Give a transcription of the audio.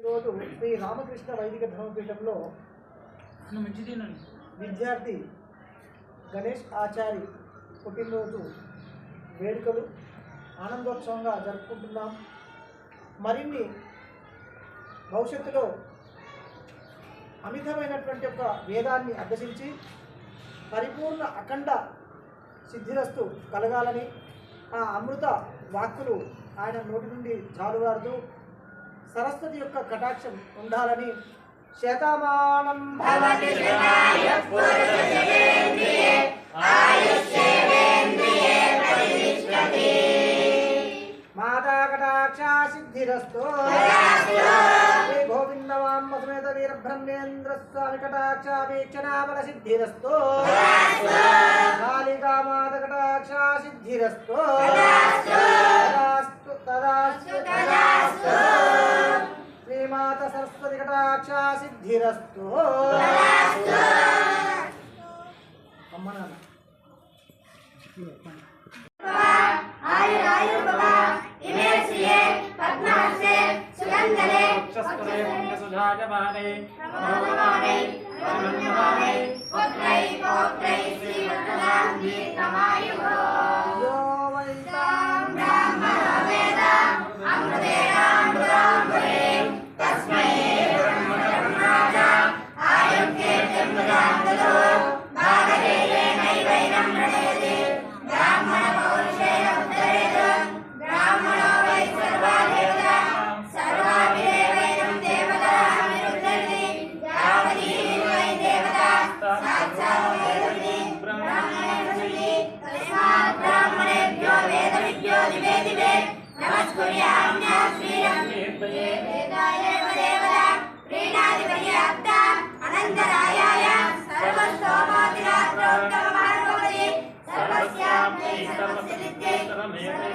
ఈరోజు శ్రీ రామకృష్ణ వైదిక ధర్మపీఠంలో విద్యార్థి గణేష్ ఆచారి పుట్టినరోజు వేడుకలు ఆనందోత్సవంగా జరుపుకుంటున్నాం. మరిన్ని భవిష్యత్తులో అమితమైనటువంటి ఒక వేదాన్ని అభ్యసించి పరిపూర్ణ అఖండ సిద్ధిరస్తు కలగాలని ఆ అమృత వాక్కులు ఆయన నోటి నుండి జాలువారుతూ సరస్వతి యొక్క కటాక్షం ఉండాలని శతమానం భవతి మాతా కటాక్ష సిద్ధిరస్తో. శ్రీ గోవిందవాంబ సమేత వీర బ్రహ్మేంద్ర స్వామి కటాక్షాపేక్షణాబల సిద్ధిరస్తో. కాళికా మాత కటాక్ష సిద్ధిరస్తో. సరస్వతి కటాక్ష సిద్ధిరస్తు అమ్మ నాన్న. సుధాగమానే सर्वस्तोमोतिरात्रोत्तममार्गवति सर्वस्याप्यै सर्वस्य विद्यै सर्वं देवि